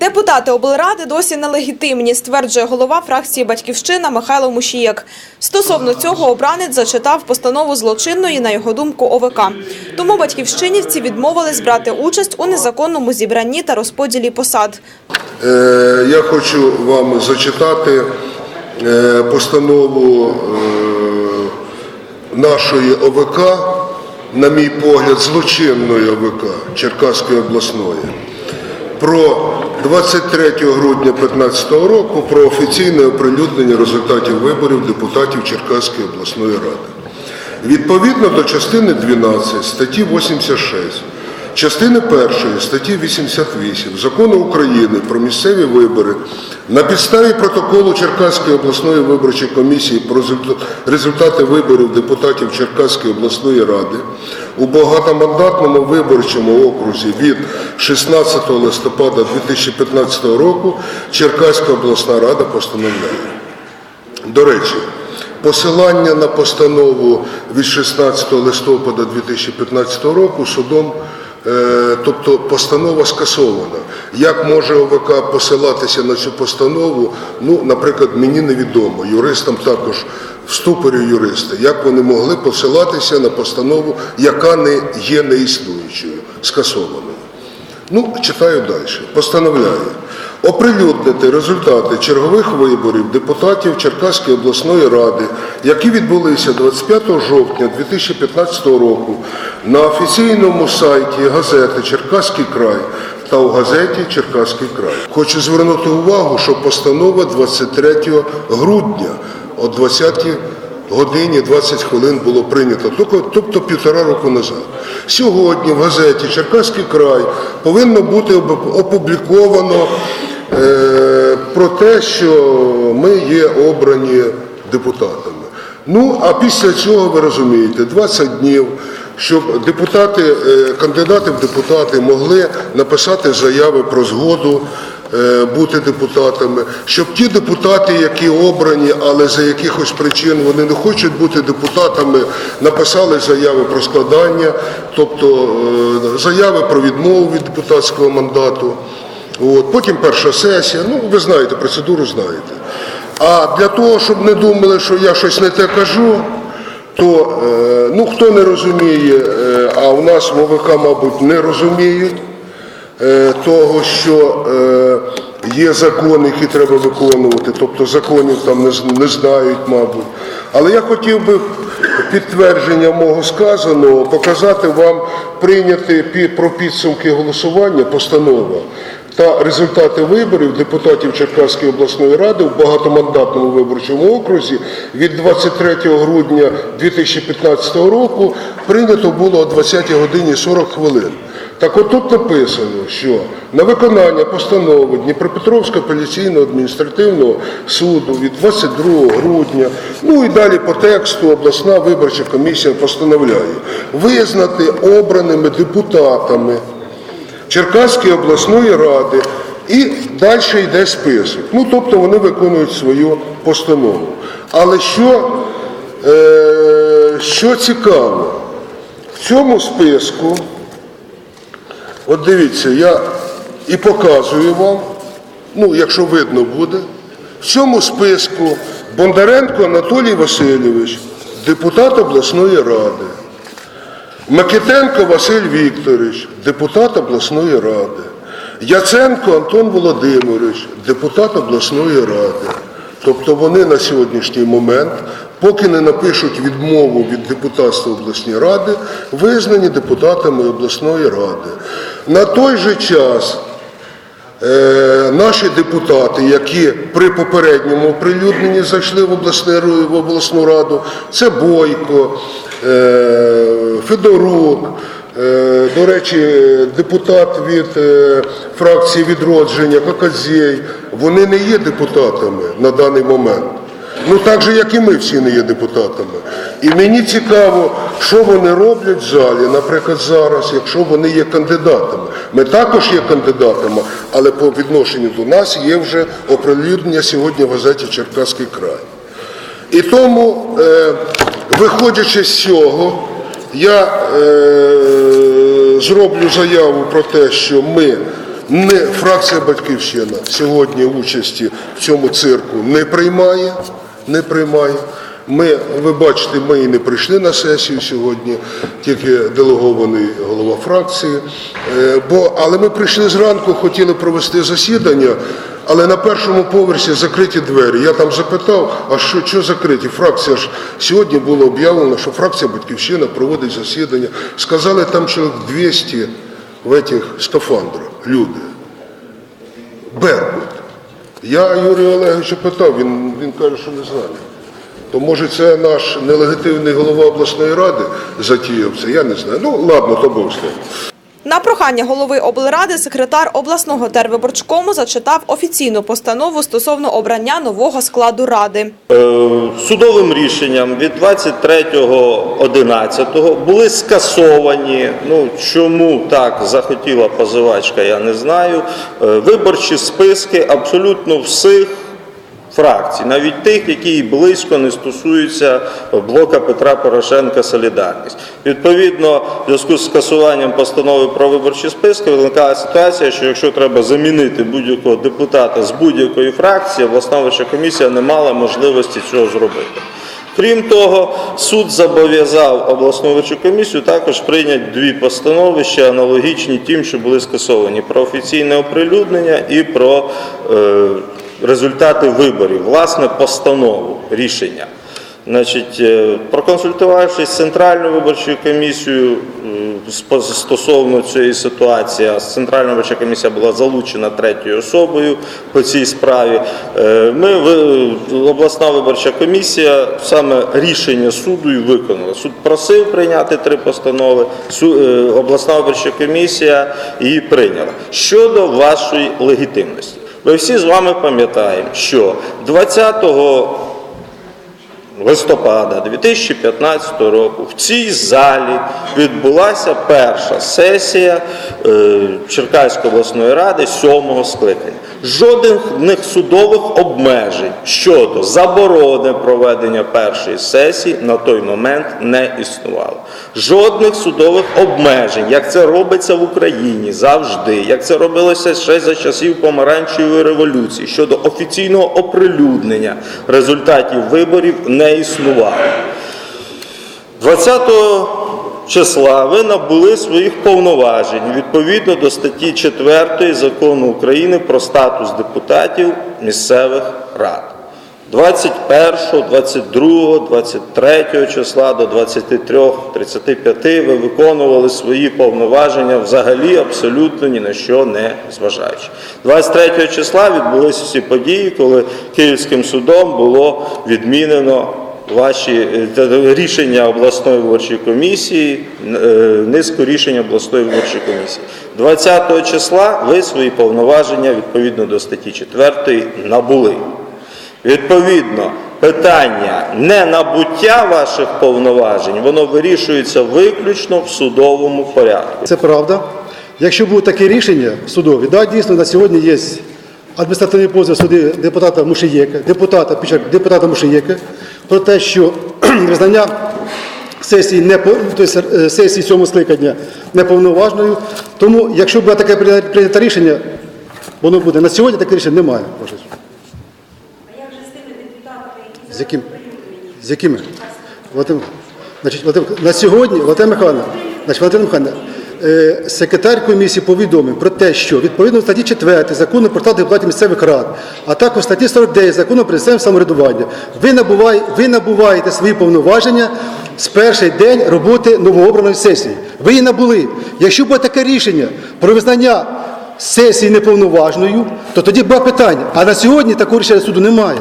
Депутати облради досі нелегітимні, стверджує голова фракції Батьківщина Михайло Мушієк. Стосовно цього обранець зачитав постанову злочинної, на його думку, ОВК. Тому батьківщинівці відмовились брати участь у незаконному зібранні та розподілі посад. Е, Я хочу вам зачитати е, постанову е, нашої ОВК, на мій погляд, злочинної ОВК Черкаської обласної, про 23 грудня 2015 року про офіційне оприлюднення результатів виборів депутатів Черкаської обласної ради. Відповідно до частини 12 статті 86, частини 1 статті 88 Закону України про місцеві вибори на підставі протоколу Черкаської обласної виборчої комісії про результати виборів депутатів Черкаської обласної ради у багатомандатному виборчому окрузі від 16 листопада 2015 року Черкаська обласна рада постановляє. До речі, посилання на постанову від 16 листопада 2015 року судом, тобто постанова скасована. Як може ОВК посилатися на цю постанову? Ну, наприклад, мені невідомо. Юристам також в ступорі юристи, як вони могли посилатися на постанову, яка не є неіснуючою, скасованою. Ну, читаю далі. Постановляю. Оприлюднити результати чергових виборів депутатів Черкаської обласної ради, які відбулися 25 жовтня 2015 року на офіційному сайті газети Черкаський край та у газеті Черкаський край. Хочу звернути увагу, що постанова 23 грудня о 20 годині 20 хвилин було прийнято, тобто- півтора року назад. Сьогодні в газеті Черкаський край повинно бути опубліковано про те, що ми є обрані депутатами. Ну, а після цього, ви розумієте, 20 днів, щоб депутати, е, кандидати в депутати могли написати заяви про згоду е, бути депутатами, щоб ті депутати, які обрані, але за якихось причин вони не хочуть бути депутатами, написали заяви про складання, тобто е, заяви про відмову від депутатського мандату. От, потім перша сесія, ну ви знаєте, процедуру знаєте. А для того, щоб не думали, що я щось не те кажу, то е, ну, хто не розуміє, е, а у нас в ОВК, мабуть, не розуміють е, того, що є закони, які треба виконувати, тобто законів там не знають, мабуть. Але я хотів би підтвердження мого сказаного показати вам прийняти про підсумки голосування постанова та результати виборів депутатів Черкаської обласної ради в багатомандатному виборчому окрузі від 23 грудня 2015 року прийнято було о 20 годині 40 хвилин. Так от тут написано, що на виконання постанови Дніпропетровського апеляційного адміністративного суду від 22 грудня, ну і далі по тексту обласна виборча комісія постановляє визнати обраними депутатами Черкаської обласної ради і далі йде список. Ну, тобто вони виконують свою постанову. Але що, е, що цікаво, в цьому списку, от дивіться, я і показую вам, ну, якщо видно буде, в цьому списку Бондаренко Анатолій Васильович, депутат обласної ради. Микитенко Василь Вікторович, депутат обласної ради. Яценко Антон Володимирович, депутат обласної ради. Тобто вони на сьогоднішній момент, поки не напишуть відмову від депутатства обласної ради, визнані депутатами обласної ради. На той же час наші депутати, які при попередньому оприлюдненні зайшли в, обласне, в обласну раду, це Бойко, е, Федорук, е, до речі, депутат від е, фракції відродження, Кокадзєй, вони не є депутатами на даний момент. Ну так же, як і ми всі не є депутатами. І мені цікаво, що вони роблять в залі, наприклад, зараз, якщо вони є кандидатами. Ми також є кандидатами, але по відношенню до нас є вже оприлюднення сьогодні в газеті Черкаський край. І тому, е, виходячи з цього, я е, зроблю заяву про те, що ми Не фракція Батьківщина сьогодні участі в цьому цирку не приймає. Не приймає. Ми, ви бачите, ми і не прийшли на сесію сьогодні, тільки делегований голова фракції. Е, Бо, але ми прийшли зранку, хотіли провести засідання, але на першому поверсі закриті двері. Я там запитав, а що, що закриті? Фракція ж сьогодні було об'явлено, що фракція Батьківщина проводить засідання. Сказали, там чоловік 200 в этих скафандрах люди. Беркут. Я Юрія Олеговича питав, він, він каже, що не знає. То може це наш нелегітимний голова обласної ради затіяв це, я не знаю. Ну ладно, то Бог з. На прохання голови облради секретар обласного тервиборчкому зачитав офіційну постанову стосовно обрання нового складу ради. Е, Судовим рішенням від 23.11 були скасовані. Ну чому так захотіла позивачка, я не знаю. е, Виборчі списки абсолютно всіх фракцій, навіть тих, які близько не стосуються блока Петра Порошенка Солідарність. Відповідно, в зв'язку з скасуванням постанови про виборчі списки виникала ситуація, що якщо треба замінити будь-якого депутата з будь-якої фракції, обласна виборча комісія не мала можливості цього зробити. Крім того, суд зобов'язав обласну виборчу комісію також прийняти дві постанови, ще аналогічні тим, що були скасовані про офіційне оприлюднення і про е, результати виборів, власне, постанову рішення. Значить, е, проконсультувавшись з Центральною виборчою комісією е, стосовно цієї ситуації, Центральна виборча комісія була залучена третьою особою по цій справі. е, Ми обласна виборча комісія саме рішення суду і виконала. Суд просив прийняти три постанови. Обласна виборча комісія її прийняла. Щодо вашої легітимності, ми всі з вами пам'ятаємо, що 20 листопада 2015 року в цій залі відбулася перша сесія е, Черкаської обласної ради сьомого скликання. Жодних судових обмежень щодо заборони проведення першої сесії на той момент не існувало. Жодних судових обмежень, як це робиться в Україні завжди, як це робилося ще за часів помаранчевої революції щодо офіційного оприлюднення результатів виборів не існувало. 20 числа ви набули своїх повноважень відповідно до статті 4 закону України про статус депутатів місцевих рад. 21, 22, 23 числа до 23, 35 ви виконували свої повноваження взагалі абсолютно ні на що не зважаючи. 23 числа відбулися всі події, коли Київським судом було відмінено ваші е, рішення обласної виборчої комісії, е, низку рішень обласної виборчої комісії. 20 числа ви свої повноваження відповідно до статті 4 набули. Відповідно, питання не набуття ваших повноважень, воно вирішується виключно в судовому порядку. Це правда. Якщо будуть такі рішення судові, да, дійсно на сьогодні є адміністративний позов суди депутата Мушиєка, депутата, депутата Мушиєка про те, що визнання сесії, не, тобто, сесії цьому скликання неповноважною. Тому, якщо буде таке прийнято рішення, воно буде. На сьогодні таке рішення немає. З яким? З якими? Валентин, значить, Валентин, на сьогодні, Валентина Михайловна, значить, Валентина Михайловна, е, секретар комісії повідомив про те, що відповідно статті 4 закону про статус депутатів місцевих рад, а також статті 49 закону про місцеве самоврядування, ви, набуває, ви набуваєте свої повноваження з перший день роботи новообраної сесії. Ви її набули. Якщо буде таке рішення про визнання сесії неповноважною, то тоді буде питання. А на сьогодні такого рішення суду немає.